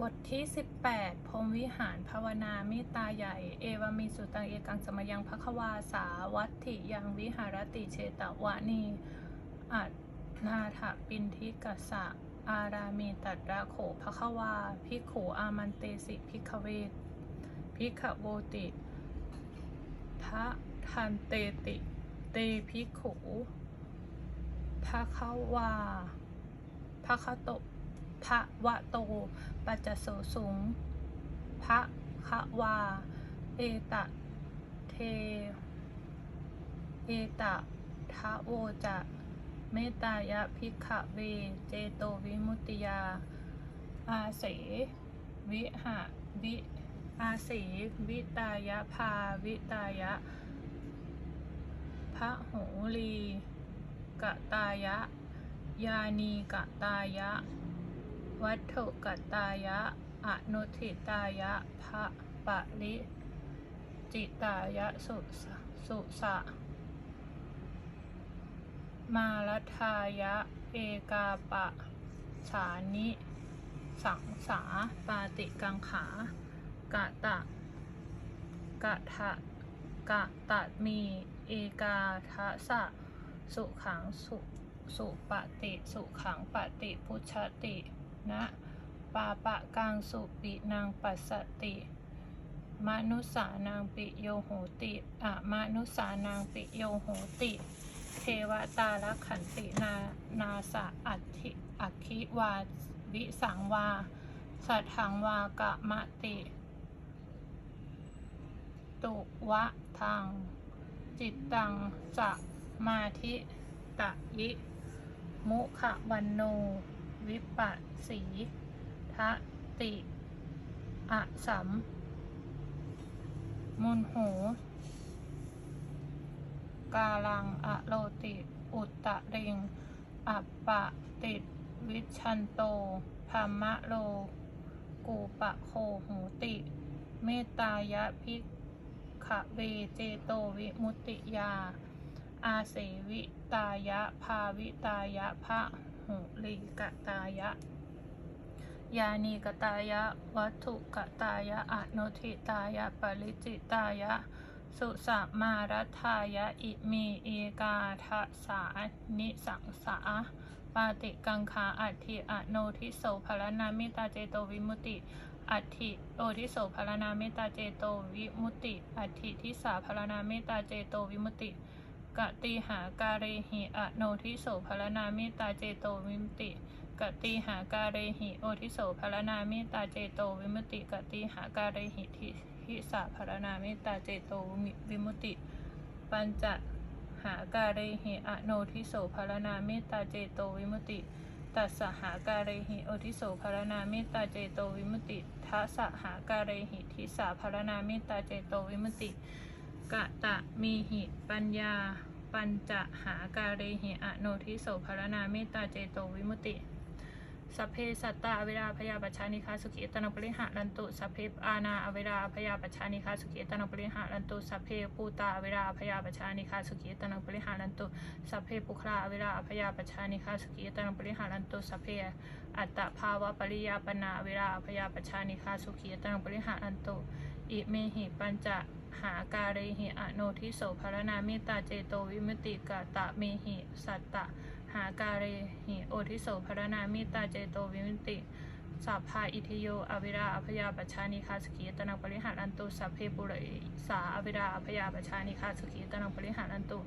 บทที่ 18พรมวิหารภาวนาเมตตาใหญ่ เอวามิสุตังเอกังสมยังภควาสาวัตถิยังวิหารติเชตวานีอัตนาถปินทิกัสสะอารามีตัดระโขภควาพิขูอามันเตสิพิกขเวทพิขโวติทะทันเตติเตพิขูภควาภคะโต พระวะโต ปัจจโสสุงพระคะวา เอตะเท เอตะทะโวจะเมตตายะพิกขเว เจโตวิมุตติยา อาเส วิหะวิอาเสวิตายะพาวิตายะพระโหรีกะตายะ ยานีกะตายะ วัตถุกตายะ อนุทิตายะพระปะริจิตายะสุสะสุสะ มารัทายะ เอกาปะฉานิ สังสา ปาติกังขากะตะกะทะกะตะมี เอกาทะสะ สุขังสุสุปฏิ สุขังปฏิพุชติ นะปาปะกังสุปินางปัสสติมนุสานางปิโยโหติอะมนุสานางปิโยโหติ เทวตาลขันตินานาสะอัตถิอัคิวาวิสังวาสัทังวากะมะติ ตุวะทังจิตตังจะมาธิตะยิ มุขวันโน วิปัสสีทะติอะสัมมุนโหกาลังอะโลติ อุตตะเริงอัปปะติดวิชันโตภามมะโล กูปะโคโหติ เมตตายะพิกขเวเจโตวิมุตติยา อาเสวิตายะภาวิตายะพระ หุลิกตายะ ยานีกตายะ วัตถุกตายะอนุทิตายะ ปริจิตายะ สุสะมมารัทายะ อิมีเอกาทะสานิสังสาปาติกังคาอัติอโนทิโสภรนามิตาเจโตวิมุติอัติโอทิโสภรนามิตาเจโตวิมุติอัติทิสาภรนามิตาเจโตวิมุตติ กติหาการเรหิอโนทิโสภรนามิตาเจโตวิมติกติหาการเรหิโอทิโสภรนามิตาเจโตวิมติกติหาการเรหิทิทิสาภรนามิตาเจโตวิมติ ปัญจหาการเรหิอโนทิโสภรนามิตาเจโตวิมติตัสสหาการเรหิโอทิโสภรนามิตาเจโตวิมติทัสสหาการเรหิทิสาภรนามิตาเจโตวิมติ กะตะมีหิปัญญา ปัญจะหาการเรหิอโนทิโสภรนาเมตตาเจโตวิมุติสัพเพสัตตาเวราพยาปชานิคาสุขิตนปริหารันตุสัพเพอานาเวราพยาปชานิคาสุขิตนปริหารันตุสัพเพปูตาเวราพยาปชานิคาสุขิตนปริหารันตุสัพเพปุคลาเวราพยาปชานิคาสุขิตนปริหารันตุสัพเพอัตตภาวะปริยาปนาเวราพยาปชานิคาสุขิตนปริหารันตุอิเมหิปัญจะ หาการิหิอโนทิโสภารนามิตาเจโตวิมุติกะตะเมหิสัตตะหาการิหิโอทิโสภารนามิตาเจโตวิมุติสัพพาอิทโยอวิราอภยาปชานิคาสกีตนังปริหารันตุสัพเพปุริสาอวิราอภยาปชานิคาสกีตนังปริหารันตุ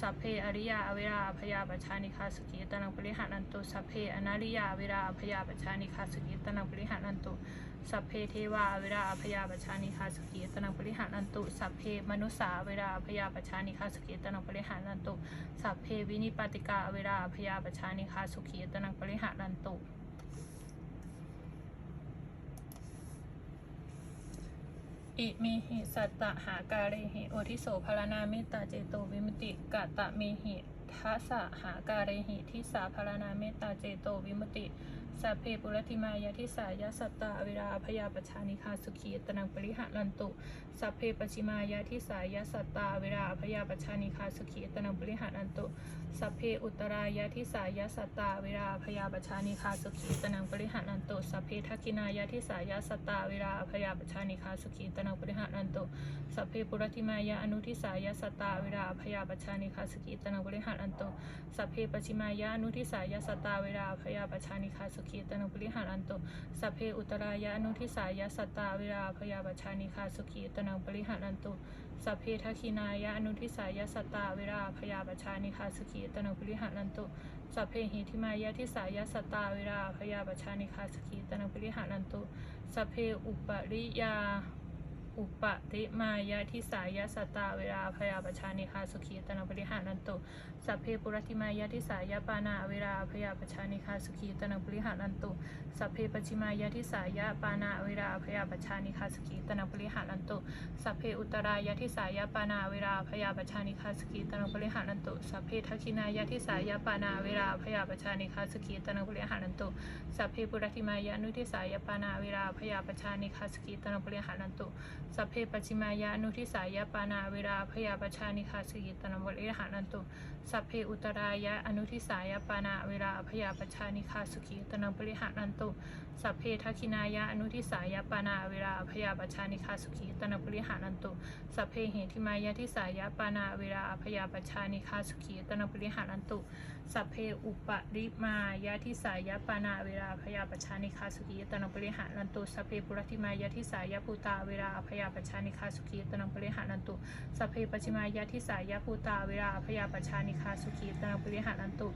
สัพเพอริยาอวิราอภยาปัชานิคาสกิตนังปริหารันตุสัพเพอนาริยาอวิราอภยาปัชานิคาสกิตนังปริหารันตุสัพเพเทวาเวลาอภยาปชานิคาสกิตนังปริหารันตุ สัพเพมนุสาเวลาอภยาปชานิคาสกิตนังปริหารันตุ สัพเพวินิปติกาเวลาอภยาปชานิคาสุขีตนังปริหารันตุ อิมิหิสัตตหาการเรหิโอทิโสภารนาเมตตาเจโตวิมุติกะตะเมหิทัสสะหาการเรหิทิสาภารนาเมตตาเจโตวิมุติ สัพเพปุรติมายาทิสายาสัตตาเวลาพยาปชานิคาสุขีตนังปริหารันตุสัพเพปชิมายาทิสายาสัตตาเวลาพยาปชานิคาสุขีตนังปริหารันตุสัพเพอุตรายาทิสายาสัตตาเวลาพยาปชานิคาสุขีตนังปริหารันตุสัพเพทักินายาทิสายาสัตตาเวลาพยาปชานิคาสุขีตนังปริหารันตุสัพเพปุรติมายาอนุทิสายาสัตตาเวลาพยาปชานิคาสุขีตนังปริหารันตุสัพเพปชิมายาอนุทิสายาสัตตาเวลาพยาปชานิคาสุขตนังปริหารันตุสัพเพอุตรายาอนุทิสายะสัตตาเวลาพยาปชานิคาสุขีตนังปริหารันตุสัพเพทคีนายะอนุทิสายะสัตตาเวลาพยาปชานิคาสุขีตนังปริหารันตุสัพเพหิทิมายะทิสายะสัตตาเวลาพยาปชานิคาสุขีตนังปริหารันตุสัพเพอุปริยา อุปริมายะทิสายะสัตตาเวลาพยาปชานิคาสุขีตนังปริหารันตุสัพเพปุรติมายะทิสายะปานาเวลาพยาปชานิคาสุขีตนังปริหารันตุสัพเพปชิมายะทิสายะปานาเวลาพยาปชานิคาสุขีตนังปริหารันตุสัพเพอุตรายะทิสายะปานาเวลาพยาปชานิคาสกีตนังปริหารันตุสัพเพทักขินายะทิสายะปานาเวลาพยาปชานิคาสกีตนังปริหารันตุสัพเพปุรติมายะนุทิสายะปานาเวลาพยาปชานิคาสกีตนังปริหารันตุสัพเพปชิมายะนุทิสายะปานาเวลาพยาปชานิคาสกิตนังปริหานันตุสัพเพอุตรายะอนุทิสายปานาเวลาอพยาปชานิคาสุขีตนังปริหารันตุสัพเพทักินายะอนุทิสายปานาเวลาอพยาปชานิคาสุขีตนังปริหารันตุสัพเพเหติมายะทิสายปานาเวลาอพยาปชานิคาสุขีตนังปริหารันตุสัพเพอุปริมายะทิสายปานาเวลาอพยาปชานิคาสุขีตนังปริหารันตุสัพเพปุรติมายะทิสายะภูตาเวลาพยาปชานิคาสุขีตนังปริหารันตุสัพเพปชิมายะทิสายภูตาเวลาพยาปชานิิคาสุขีตนังปริหารันตุ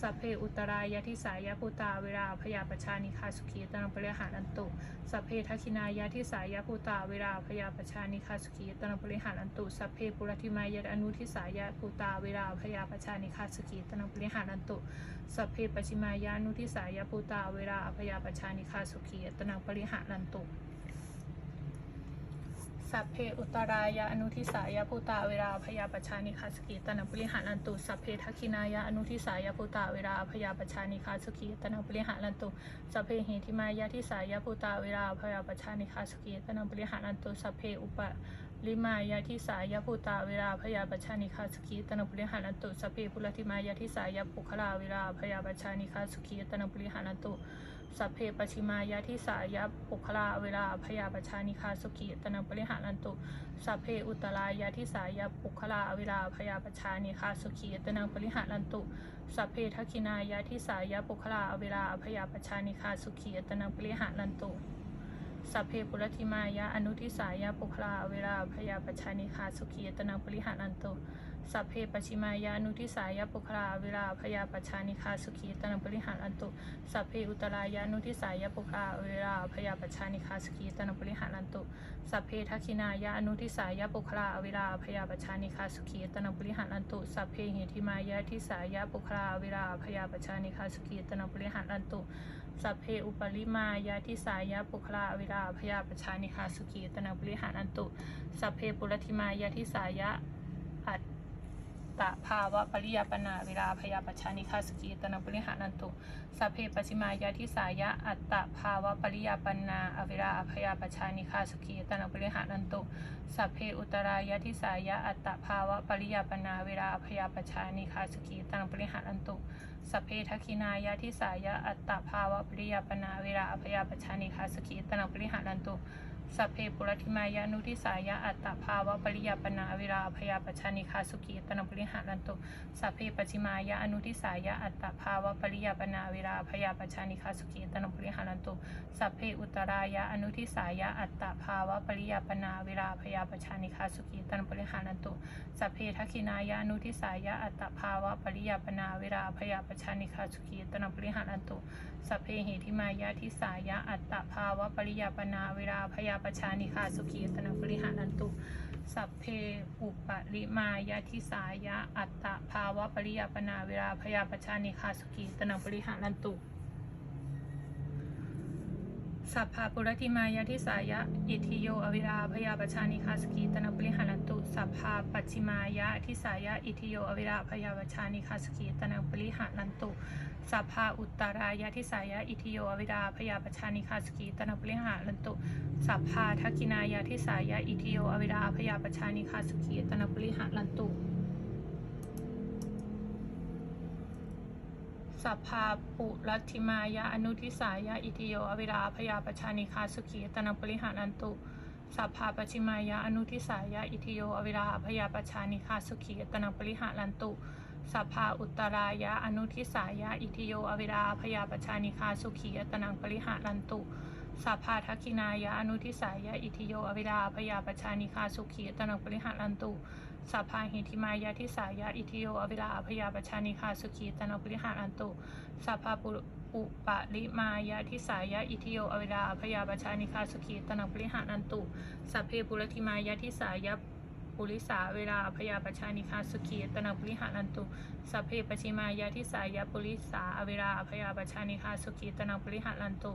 สัพเพอุตรายะทิสายะภูตาเวลาพยาปชานิคาสุขีตนังปริหารันตุสัพเพทักินายะทิสายะภูตาเวลาพยาปชานิคาสุขีตนังปริหารันตุสัพเพปุรติมายะอนุทิสายะภูตาเวลาพยาปชานิคาสุขีตนังปริหารันตุสัพเพปชิมายะนุทิสายะภูตาเวลาพยาปชานิคาสุขีตนังปริหารันตุ สัพเพอุตรายะอนุทิสายะภูตาเวลาพยาปชานิคาสกิตนังปริหารันตุสัพเพทักขินายะอนุทิสายะภูตาเวลาพยาปชานิคาสกิตนังปริหารันตุสัพเพเหติมายะทิสายะภูตาเวลาพยาปชานิคาสกิตนังปริหารันตุสัพเพอุปลิมายะทิสายะภูตาเวลาพยาปชานิคาสกิตนังปริหารันตุสัพเพปุรติมายะทิสายะปุคลาเวลาพยาปชานิคาสกิตนังปริหารันตุ สัพเพปชิมายะทิสายะปุคลาเวลาพยาปชานิคาสุขีตนังปริหารันตุสัพเพอุตรายะทิสายะปุคลาเวลาพยาปชานิคาสุขีตนังปริหารันตุสัพเพทักขินายะทิสายะปุคลาเวลาพยาปชานิคาสุขีตนังปริหารันตุสัพเพปุรติมายะอนุทิสายะปุคลาเวลาพยาปชานิคาสุขีตนังปริหารันตุ สัพเพปชิมายานุทิสายะปุคลาเวลาพยาปชานิคาสุขีตนังปริหารันตุสัพเพอุตรายานุทิสายะปุคลาเวลาพยาปชานิคาสุขีตนังปริหารันตุสัพเพทักขินายะอนุทิสายะปุคลาเวลาพยาปชานิคาสุขีตนังปริหารันตุสัพเพเหติมายะทิสายะปุคลาเวลาพยาปชานิคาสุขีตนังปริหารันตุสัพเพอุปริมายาทิสายะปุคลาเวลาพยาปชานิคาสุขีตนังปริหารันตุ สัพเพปุรติมายาทิสายะอัต ตะภาวะปริยปนาเวลาพยาปชานิคาสกีตนังปริหานันตุสเพปชิมายาทิสายะอัตตะภาวะปริยปนาอเวลาพยาปชานิคาสกีตนังปริหานันตุสเพอุตรายาทิสายะอัตตะภาวะปริยปนาเวลาพยาปชานิคาสกีตนังปริหานันตุสเพทักินายาทิสายะอัตตะภาวะปริยปนาเวลาพยาปชานิคาสกีตนังปริหานันตุ สัพเพปุรติมายานุทิสายะอัตตภาวะปริยปนาเวลาพยาปชานิคาสุขีตนปริหารันตุสัพเพปชิมายะอนุทิสายะอัตตภาวะปริยปนาเวลาพยาปชานิคาสุขีตนปริหารันตุสัพเพอุตรายะอนุทิสายะอัตตภาวะปริยปนาเวลาพยาปชานิคาสุขีตนปริหารันตุสัพเพทักขินายะอนุทิสายะอัตตภาวะปริยปนาเวลาพยาปชานิคาสุขีตนปริหารันตุสัพเพเหติมายะทิสายะอัตตภาวะปริยปนาเวลาพยาปชานิคาสุขีตนาปริหารันตุ สัพเพอุปริมายาทิสายะอัตตภาวะปริยปนาเวลาพยาปชานิคาสุขีตนาปริหารันตุ สัพพะปุรติมายาทิสายะ อิทิโย อวิราพยาปชานิคาสกีตนปริหารันตุ สัพพะปัจฉิมายะทิสายะ อิทิโย อวิราพยาปชานิคาสกีตนปริหารันตุ สัพพะอุตตรายะทิสายะ อิทิโย อวิราพยาปชานิคาสกีตนปริหารันตุ สัพพะทักกินายะทิสายะ อิทิโย อวิราพยาปชานิคาสกีตนปริหารันตุ สัพพาปุรัติมายะอนุทิสายะอิติโยอวิราพยาปชานิคาสุขีตนปริหารันตุสัพพาปชิมายะอนุทิสายะอิติโยอวิราพยาปชานิคาสุขีตนปริหารันตุสัพพาอุตตรายะอนุทิสายะอิติโยอวิราพยาปชานิคาสุขีตนังปริหารันตุสัพพาทักินายะอนุทิสายะอิทิโยอวิราพยาปชานิคาสุขีตนังปริหารันตุ สัพพาหิทิมายะทิสายะอิทิโยอวิราอพยาปชานิคาสุขีตนังปริหารันตุสัพพาปุอุปะลิมายะทิสายะอิทิโยอวิราพยาปชานิคาสุขีตนังปริหารันตุสัพเพปุรติมายะทิสายะปุริสาเวลาพยาปชานิคาสุขีตนังปริหารันตุสัพเพปชิมายะทิสายะปุริสาอเวราพยาปชานิคาสุขีตนังปริหารันตุ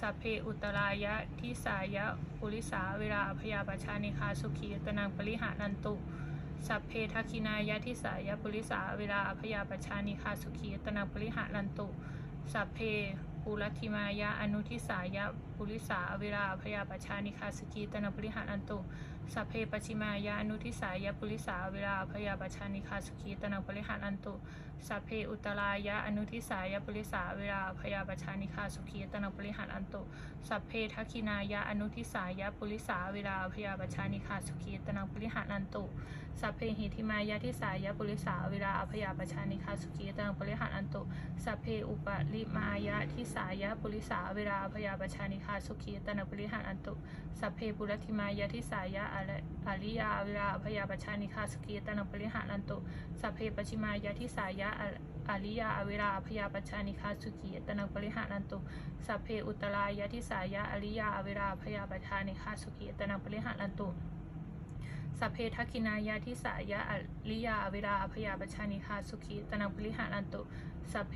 สัพเพอุตรายะทิสายะปุริสาเวลาพยาปชานิคาสุขีตนังปริหารันตุ สัพเพทักขินายะทิสายะปุริสาเวลาพยาปชานิคาสุขีตนังปริหารันตุ สัพเพปุรัตถิมายะอนุทิสายะปุริสาเวลาพยาปชานิคาสุขีตนังปริหารันตุ สัพเพปชิมายะอนุทิสายะปุริสาเวลาพยาปชานิคาสุขีตนังปริหารันตุ สัพเพอุตรายะอนุทิสายะปุริสาเวลาพยาปชานิคาสุขีตนังปริหารันตุ สัพเพทักขินายะอนุทิสายะปุริสาเวลาพยาปชานิคาสุขีตนังปริหารันตุ สัพเพหิทิมายะทิสายะปุริสาเวลาอภยาปชานิคาสุขีตังปริหารันตุสัพเพอุปลิมายะทิสายะปุริสาเวลาอภยาปชานิคาสุขีตังปริหารันตุสัพเพปุรติมายะทิสายะอะระอาริยาเวลาอภยาปชานิคาสุขีตังปริหารันตุสัพเพปชิมายะทิสายะอาริยาเวลาอภยาปชานิคาสุขีตังปริหารันตุสัพเพอุตรายะทิสายะอริยาเวลาอภยาปชานิคาสุขีตังปริหารันตุ สัพเพทักขินายาทิสายะอริยาเวลาอภยาปชานิคาสุขีตนังปริหารันตุ สัพเพ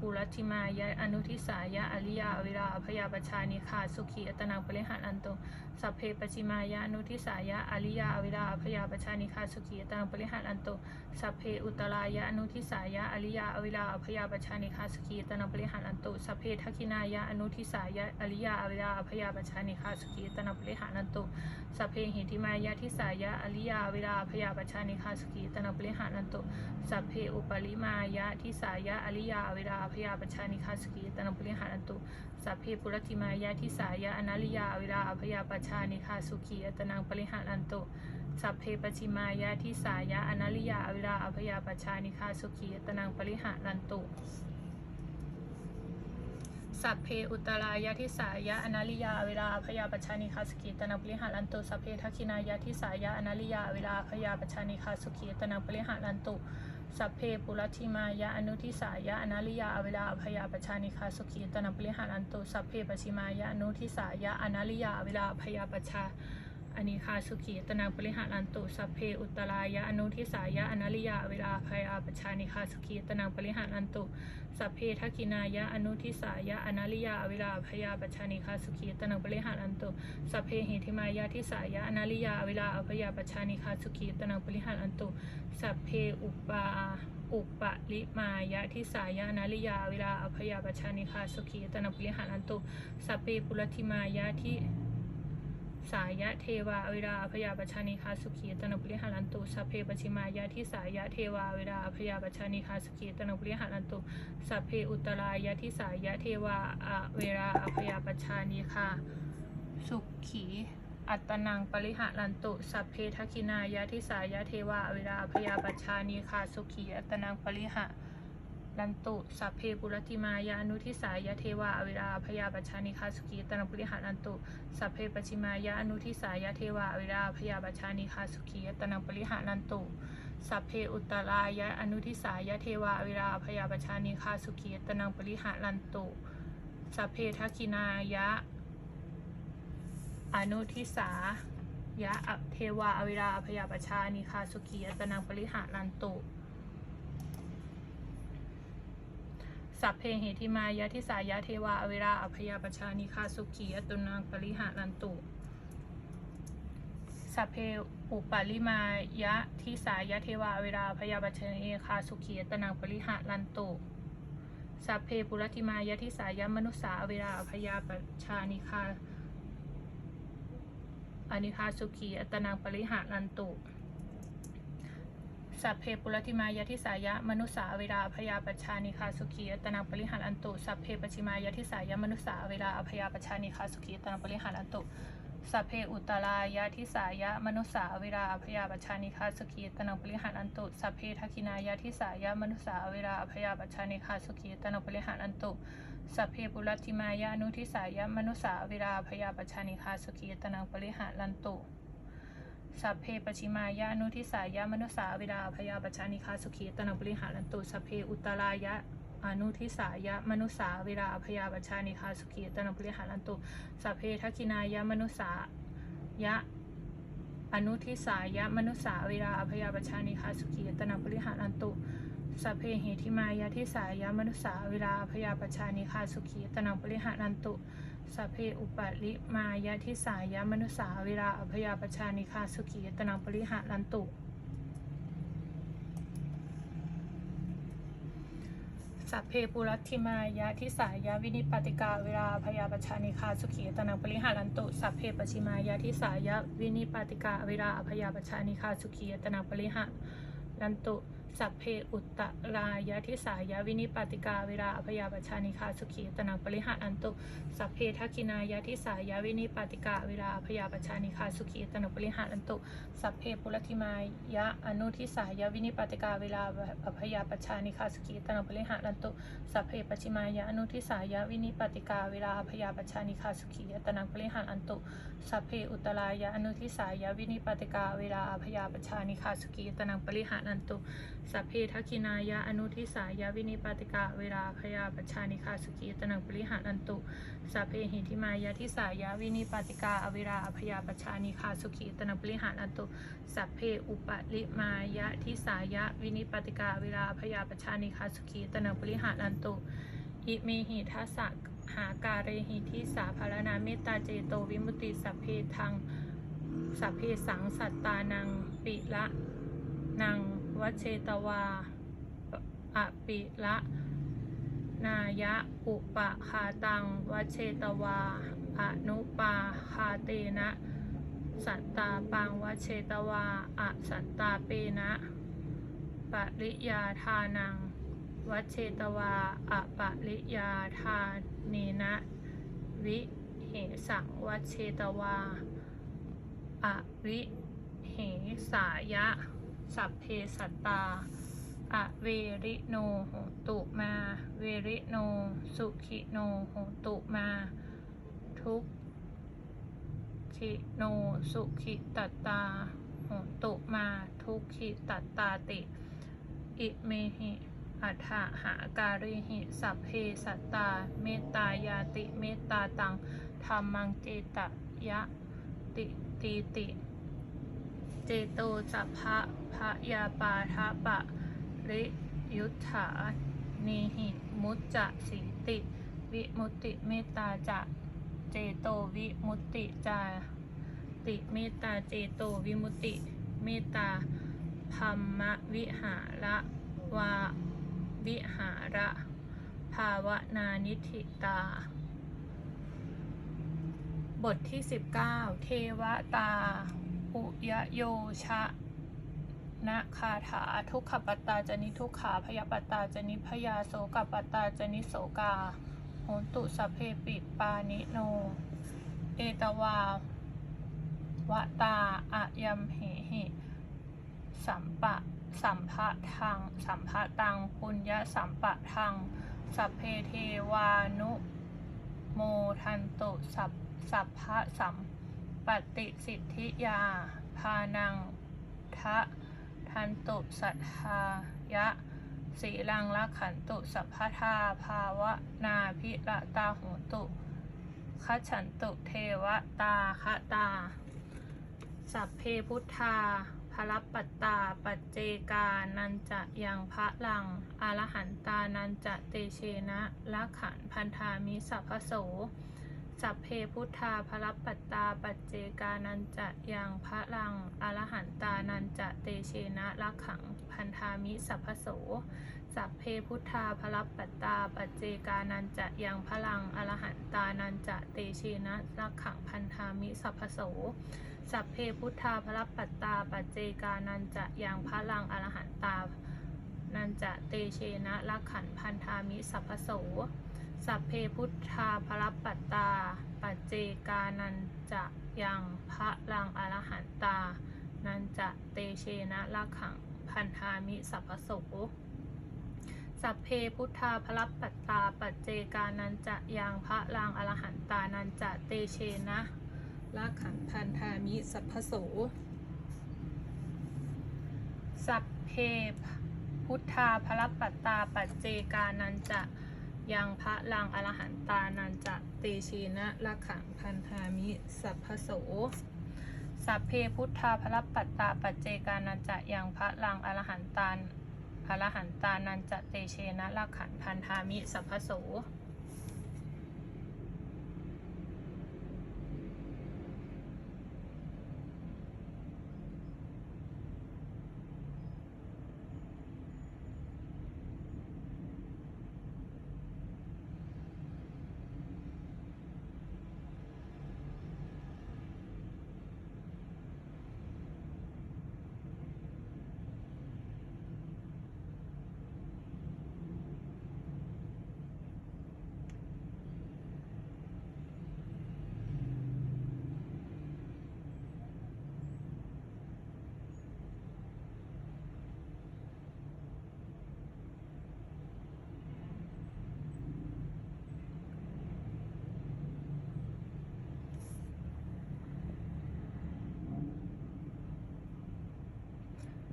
ปุรัติมายะอนุทิสายะอริยาเวลาอภยาปชานิคาสุขีอัตนังปริหารันตุสัพเพปชิมายะอนุทิสายะอริยาเวลาอภยาปชานิคาสุขีอัตนังปริหารันตุสัพเพอุตรายะอนุทิสายะอริยาเวลาอภยาปชานิคาสุขีอัตนังปริหารันตุสัพเพทักขินายะอนุทิสายะอริยาเวลาอภยาปชานิคาสุขีอัตนังปริหารันตุสัพเพหิติมายะทิสายะอริยาเวลาพยาปชานิคาสกีตนปริหานันตุสัพเพอุปริมายะทิสายะอริยาเวลาพยาปชานิคาสกีตนปริหานันตุสัพเพปุรติมายะทิสายะอนาลิยาเวลาพยาปชานิคาสุขีตนังปริหานันตุสัพเพปชิมายะทิสายะอนาลิยาเวลาพยาปชานิคาสุขีตนังปริหานันตุสัพเพอุตรายะทิสายะอนาลิยาเวลาพยาปชานิคาสกิตนาปริหารันตุสัพเพทักขินายะทิสายะอนาลิยาเวลาพยาปชานิคาสุขีตนาปริหารันตุ สัพเพปุรัติมายะอนุทิสายะอนาลิยาเวลาภยาปชานิคาสุขีตนาปริหารันตุสัพเพปชิมายะอนุทิสายะอนาลิยาเวลาภยาปชา อนิคาสุขีตนังปริหารันตุสัพเพอุตตรายะอนุทิสายะอนาลิยาเวลาพยอาปชานิคาสุขีตนังปริหารันตุสัพเพทักกินายะอนุทิสายะอนาลิยาเวลาพยาปชานิคาสุขีตนังปริหารันตุสัพเพเหิทิมายะทิสายะอนาลิยาเวลาพยาปชานิคาสุขีตนังปริหารันตุสัพเพอุปาอุปะลิมายะทิสายะอนาลิยาเวลาพยาปชานิคาสุขีตนังปริหารันตุสัพเพปุรติมายะทิ สายะเทวาเวลาพยาปชานิคาสุขีตนปุริหารันตุสัพเพปชิมายะที่สายะเทวาเวลาพยาปชานิคาสุขีตนปุริหารันตุสัพเพอุตรายะที่สายะเทวาเวลาพยาปชานิคาสุขีอัตนังปริหารันตุสัพเพทักินายะที่สายะเทวาเวลาพยาปชานิคาสุขีอัตนังปริหา ลันตุ สัพเพปุรติมายานุทิสายะเทวาอเวลาพยาปชานิคาสุขีตนปุริหารันตุ สัพเพปชิมายาอนุทิสายะเทวาอเวลาพยาปชานิคาสุขีตนปุริหารันตุสัพเพอุตตรายะอนุทิสายะเทวาอเวลาพยาปชานิคาสุขีตนังปริหารันตุ สัพเพทักินายะอนุทิสายะเทวาอเวลาพยาปชานิคาสุขีตนังปริหารันตุ สัพเพเหติมายะทิสายะเทวาอเวราอภยาปชานิคาสุขียตุนังปริหารันตุ สัพเพอุปาลิมายะทิสายะเทวาอเวราอภยาปชานิคาสุขียตนังปริหารันตุสัพเพปุรติมายะทิสายะมนุสสาอเวราอภยาปชานิคาอนิคาสุขีอัตนังปริหารันตุ สัพเพปุรติมายะทิสายะมนุสาเวลาพยาปชชานิคาสุขีตนังปริหารอันตุสัพเพปชิมายะทิสายะมนุสาเวลาอภยาปชชานิคาสุขีตนังปริหารอันตุสัพเพอุตตรายะทิสายะมนุสาเวลาอภยาปชชานิคาสุขีตนังปริหารอันตุสัพเพทักินายะทิสายะมนุสาเวลาอภยาปชชานิคาสุขีตนังปริหารอันตุสัพเพปุรติมายะอนุทิสายะมนุสาเวลาพยาปชชานิคาสุขีตนังปริหารันตุ สัพเพปชิมายะอนุทิสายะมนุสาเวลาพยาปชชานิคาสุขีตนังปริหารันตุสัพเพอุตรายะอนุทิสายะมนุสาเวลาพยาปชชานิคาสุขีตนังปริหารันตุสัพเพทักินายะมนุสายะอนุทิสายะมนุสาเวลาอภยาปชชานิคาสุขีตนังปริหารันตุสัพเพเหติมายะทิสายะมนุสาเวลาอภยาปชชานิคาสุขีตนังปริหารันตุ สัพเพอุปาลิมายะทิสายะมนุสาเวลาอภยาปชชานิคาสุขีตนังปริหารันตุ สัพเพปุรัติมายะทิสายะวินิปติกาเวลาพยาปชชานิคาสุขีตนังปริหารันตุ สัพเพปชิมายะทิสายะวินิปติกาเวลาพยาปชชานิคาสุขีตนังปริหารันตุ สัพเพอุตตรายะทิสายะวินิปติกาเวลาอภยาปชชานิคาสุขีตนังปริหารันตุสัพเพทักินายะทิสายะวินิปติกาเวลาอภยาปชชานิคาสุขีตนังปริหารันตุสัพเพปุรติมายะอนุทิสายะวินิปติกาเวลาอภยาปชชานิคาสุขีตนังปริหารันตุสัพเพปชิมายะอนุทิสายะวินิปติกาเวลาอภยาปชชานิคาสุขีตนังปริหารันตุสัพเพอุตตรายะอนุทิสายะวินิปติกาเวลาอภยาปชชานิคาสุขีตนังปริหารันตุสัพเพทักขินายะอนุทิสายะวินิปติกาเวลาพยาปชชานิคาสุขีตนังปริหารันตุสัพเพหิทิมายะทิสายะวินิปติกาอเวลาพยาปชชานิคาสุขีตนังปริหารันตุสัพเพอุปลิมายะทิสายะวินิปติกาเวลาพยาปชชานิคาสุขีตนังปริหารันตุอิเมหิทัสสะหาการเรหิทิสาภารนาเมตตาเจโตวิมุตติสัพเพทังสัพเพสังสัตตานังปิละนัง วัชเชตวาอปิละนายะอุปคาตังวัชเชตวาอนุปาคาเตนะ สัตตาปังวัชเชตวาอสัตตาเปนะปริยาทานังวัชเชตวาอปะริยาทาเนนะ วิเหสังวัชเชตวาอวิเหสายะ สัพเพสัตตาอะเวริโนโหตุมา เวริโน สุขิโนโหตุมา ทุกขิโน สุขิตัตตาโหตุมา ทุกขิตัตตาติ อิเมหิอัฏฐหาการิหิ สัพเพสัตตา เมตตายาติ เมตตาตังธรรมังเจตยะติตีติ เจโตสัพพะพะยาปาทะปะริยุทธานิหิมุจจะสีติ วิมุตติเมตตาจะเจโตวิมุตติจาติเมตตาเจโตวิมุตติเมตตาพัมมะวิหาระวาวิหาระภาวนานิธิตา บทที่ 19 เทวตา อุยโยชะนะคาถาทุกขปัตตาจนิทุกขาพยาปัตตาจนิพยาโสกปัตตาจนิโสกาโหตุสเพปิปานิโน เอตวาวะตาอะยัมเหหิสัมปะสัมภะทังสัมภะตังปุญญสัมปะทังสัพเพเทวานุ โมทันตุสัพสัพพะสัม ปติสิทธิยา พานังทะทันตุสัทธายะสีลังละขันตุสัพพทาภาวะนาพิระตาโหตุขฉันตุเทวตาคะตา สัพเพพุทธาภรปัตตาปัจเจกานันจะยังพระลังอรหันตานันจะเตเชนะละขันพันธามิสัพพโส สัพเพพุทธาภรปัตตาปัจเจกานันจะยังพระลังอรหันตานันจะเตเชนะละขังพันธามิสัพพโส สัพเพพุทธาภรปัตตาปัจเจกานันจะยังพลังอรหันตานันจะเตเชนะละขังพันธามิสัพพโส สัพเพพุทธาภรปัตตาปัจเจกานันจะยังพลังอรหันตานันจะเตเชนะละขันพันธามิสัพพโส สัพเพพุทธาภรปัตตา ปัจเจกานันจะยังพระลังอรหันตา นันจะเตเชนะละขังพันธามิสัพพโสสัพเพพุทธาภรปัตตา ปัจเจกานันจะยังพระลังอรหันตา นันจะเตเชนะละขังพันธามิสัพพโสสัพเพพุทธาภรปัตตา ปัจเจกานันจะ ยังพระลังอรหันตานันจะเตเชนะละขังพันธามิ สัพพโส สัพเพพุทธาภรปัตตาปัจเจกานันจะยังพระลังอรหันตานอรหันตานันจะเตเชนะละขันพันธามิ สัพพโส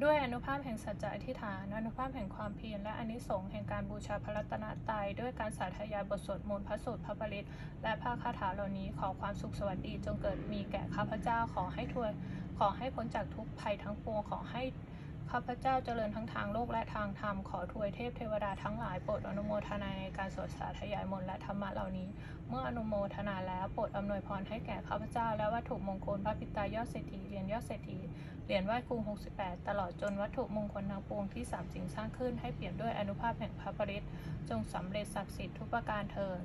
ด้วยอนุภาพแห่งสัจจะอธิษฐาน อนุภาพแห่งความเพียรและอนิสงส์แห่งการบูชาพระรัตนตรัยด้วยการสาธยายบทสวดมนต์พระสูตรพระปริตและพระคาถาเหล่านี้ขอความสุขสวัสดีจงเกิดมีแก่ข้าพเจ้าขอให้ถวยขอให้พ้นจากทุกภัยทั้งปวงขอให้ข้าพเจ้าเจริญทั้งทางโลกและทางธรรม ขอถวยเทพเทวดาทั้งหลายโปรดอนุโมทนาในการสวดสาธยายมนต์และธรรมะเหล่านี้ เมื่ออนุโมทนาแล้วโปรดอำนวยพรให้แก่ข้าพเจ้าและวัตถุมงคลพระปิตายอดเศรษฐีเรียญยอดเศรษฐี เหรียญไหว้ครู68 ตลอดจนวัตถุมงคลทั้งปวงที่สามสิ่งสร้างขึ้นให้เปลี่ยนด้วยอนุภาพแห่งพระปริตจงสำเร็จศักดิ์สิทธิ์ทุกประการเถิด